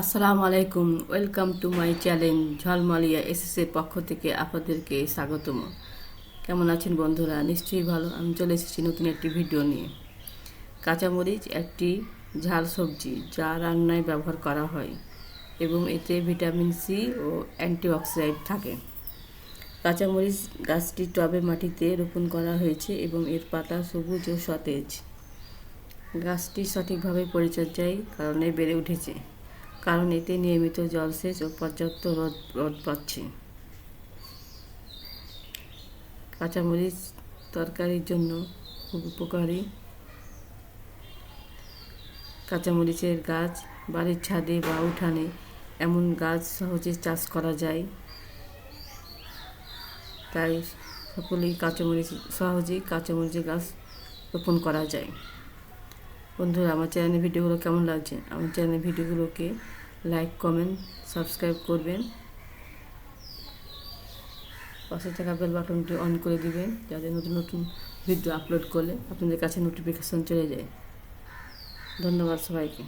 আসসালামু আলাইকুম, welcome to my challenge ঝলমালিয়া এসএসের পক্ষ থেকে আপনাদেরকে স্বাগতম। কেমন আছেন বন্ধুরা? নিশ্চয়ই ভালো। আমি চলে এসেছি নতুন একটি ভিডিও নিয়ে। কাঁচামরিচ একটি ঝাল সবজি যা রান্নায় ব্যবহার করা হয় এবং এতে ভিটামিন সি ও অ্যান্টিঅক্সিডেন্ট থাকে। কাঁচামরিচ গাছটি টবে মাটিতে রোপণ করা হয়েছে এবং এর পাতা সবুজ ও সতেজ। গাছটি সঠিকভাবে পরিচর্যায় কারণে বেড়ে উঠেছে। কারণ এতে নিয়মিত জলসেচ ও পর্যাপ্ত রোদ রোদ পাচ্ছে। কাঁচামরিচ তরকারির জন্য খুব উপকারী। কাঁচামরিচের গাছ বাড়ির ছাদে বা উঠানে এমন গাছ সহজে চাষ করা যায়। তাই সকলেই কাঁচামরিচ, সহজেই কাঁচামরিচের গাছ রোপণ করা যায়। বন্ধুরা, আমার চ্যানেলের ভিডিওগুলো কেমন লাগছে? আমার চ্যানেলের ভিডিওগুলোকে লাইক কমেন্ট সাবস্ক্রাইব করবেন। পাশে থাকা বেল বাটনটি অন করে দিবেন, যাতে নতুন নতুন ভিডিও আপলোড করলে আপনাদের কাছে নোটিফিকেশন চলে যায়। ধন্যবাদ সবাইকে।